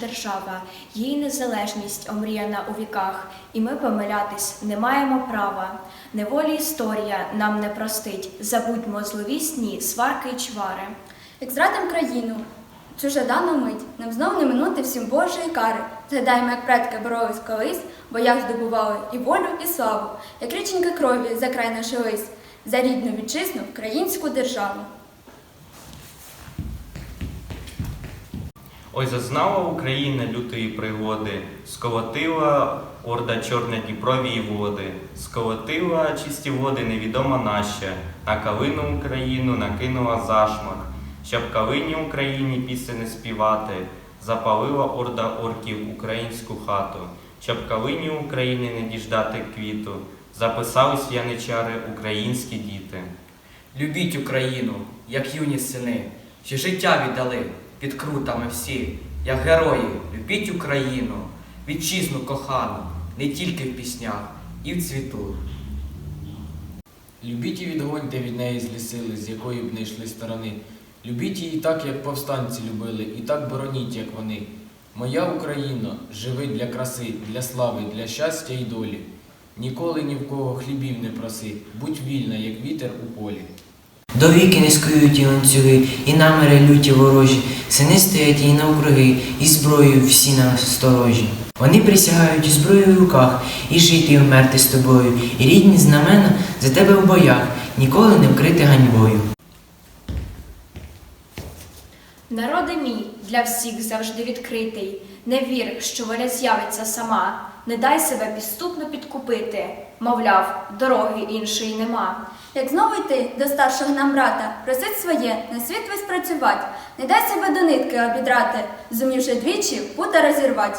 держава, її незалежність омріяна у віках, і ми помилятись не маємо права. Неволі історія нам не простить, забудьмо зловісні сварки й чвари. Як зрадим країну, чуже дану мить, нам знов не минути всім Божої кари. Згадаємо, як предки боролись колись, бо як здобували і волю, і славу, як річеньки крові за край нашились, за рідну вітчизну, українську державу. Ой, зазнала Україна лютої пригоди, сколотила орда чорна Дніпрові води, сколотила чисті води невідома нащо, на калину Україну накинула зашмах, щоб калині Україні пісень співати, запалила орда орків українську хату, щоб калині України не діждати квіту, записались яничари українські діти. Любіть Україну, як юні сини, що життя віддали під крутами всі, як герої, любіть Україну, вітчизну кохану, не тільки в піснях, і в цвіту. Любіть і відгоньте від неї злі сили, з якої б не йшли сторони. Любіть її так, як повстанці любили, і так бороніть, як вони. Моя Україна, живи для краси, для слави, для щастя і долі. Ніколи ні в кого хлібів не проси, будь вільна, як вітер у полі. До віки не скують і ланцюги, і намери люті ворожі, сини стоять і навкруги, і зброєю всі на сторожі. Вони присягають і зброєю в руках, і жити, і вмерти з тобою, і рідні знамена за тебе в боях, ніколи не вкрити ганьбою. Народи мій для всіх завжди відкритий. Не вір, що воля з'явиться сама. Не дай себе підступно підкупити. Мовляв, дороги іншої нема. Як знову йти до старшого нам брата, просить своє, на світ весь працювать, не дай себе до нитки обідрати, зумівши двічі пута розірвать.